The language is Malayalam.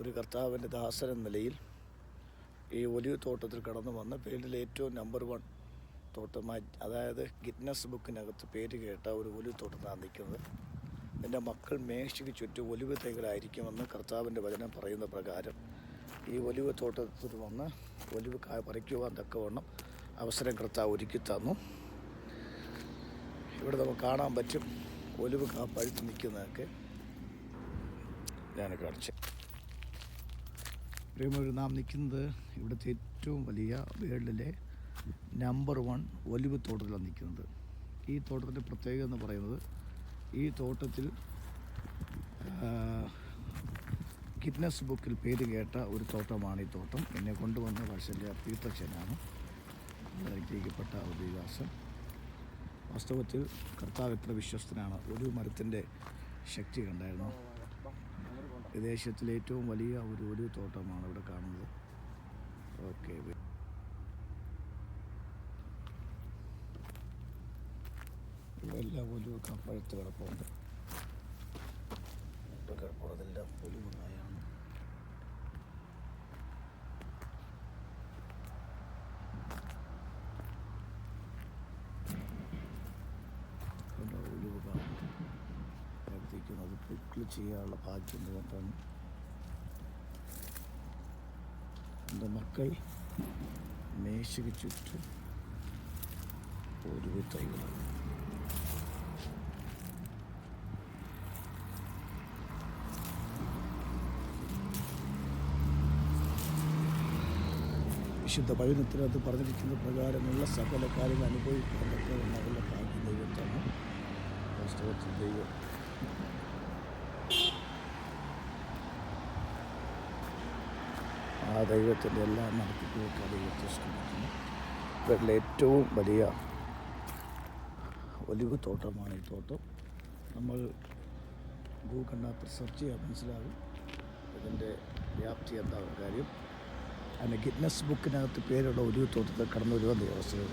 ഒരു കർത്താവിന്റെ ദാസൻ എന്ന നിലയിൽ ഈ ഒലിവ് തോട്ടത്തിൽ കടന്നു വന്ന് ഫീൽഡിലെ ഏറ്റവും നമ്പർ വൺ തോട്ടമായി അതായത് ഗിറ്റ്നസ് ബുക്കിനകത്ത് പേര് കേട്ട ഒരു ഒലിവ് തോട്ടത്താണ് നിൽക്കുന്നത്. എന്റെ മക്കൾ മേശയ്ക്ക് ചുറ്റും ഒലിവ് തൈകളായിരിക്കുമെന്ന് കർത്താവിന്റെ വചനം പറയുന്ന പ്രകാരം ഈ ഒലിവ് തോട്ടത്തിൽ വന്ന് ഒലിവ് പറിക്കുവാൻ തക്കവണ്ണം അവസരം കർത്താവ് ഒരുക്കി തന്നു. ഇവിടെ നമുക്ക് കാണാൻ പറ്റും ഒലിവ് കാ പഴുത്ത് നിൽക്കുന്നതൊക്കെ. ഞാൻ കാണിച്ചു പ്രിയമൊരു നാം നിൽക്കുന്നത് ഇവിടുത്തെ ഏറ്റവും വലിയ വേൾഡിലെ നമ്പർ വൺ ഒലിവ് തോട്ടത്തിലാണ് നിൽക്കുന്നത്. ഈ തോട്ടത്തിന്റെ പ്രത്യേകത എന്ന് പറയുന്നത് ഈ തോട്ടത്തിൽ കിറ്റ്നസ് ബുക്കിൽ പേര് കേട്ട ഒരു തോട്ടമാണ് ഈ തോട്ടം. എന്നെ കൊണ്ടുവന്ന വർഷന്റെ തീർത്ഥക്ഷനാണ് അനുഗ്രഹിക്കപ്പെട്ട വികാസം വാസ്തവത്തിൽ കർത്താവ് എത്ര വിശ്വസ്തനാണ്. ഒരു മരത്തിന്റെ ശക്തി കണ്ടായിരുന്നു. വിദേശത്തിലെ ഏറ്റവും വലിയ ഒരു ഒരു തോട്ടമാണ് ഇവിടെ കാണുന്നത്. ഓക്കെ എല്ലാം ഒരു പഴുത്ത് കിടപ്പുണ്ട്. കിടപ്പുള്ളതെല്ലാം ഒലിവുകായാണ് പിക്കിൾ ചെയ്യാനുള്ള ഭാഗ്യം കൊണ്ടാണ് എന്റെ മക്കൾ മേശയ്ക്ക് ചുറ്റും ഒരു തൈകളാണ് വിശുദ്ധ പഴുനത്തിനകത്ത് പറഞ്ഞിരിക്കുന്ന പ്രകാരമുള്ള സകല കാര്യങ്ങൾ അനുഭവിക്കാൻ പറ്റുന്ന ഭാഗ്യം ദൈവത്താണ്. വാസ്തവത്തിൽ ദൈവം ആ ദൈവത്തിന്റെ എല്ലാ നടത്തിപ്പുകൾക്ക് ആ ദൈവത്തെ സ്തുതിക്കുന്നു. ഇവരിലെ ഏറ്റവും വലിയ ഒലിവ് തോട്ടമാണ് ഈ തോട്ടം. നമ്മൾ ഗൂഗിളിനകത്ത് സെർച്ച് ചെയ്യാൻ മനസ്സിലാകും ഇതിന്റെ വ്യാപ്തി എന്താണ് കാര്യം. അതിന് ഗിന്നസ് ബുക്കിനകത്ത് പേരുള്ള ഒലിവ് തോട്ടത്തിൽ കടന്നു വരുവാൻ അവസരം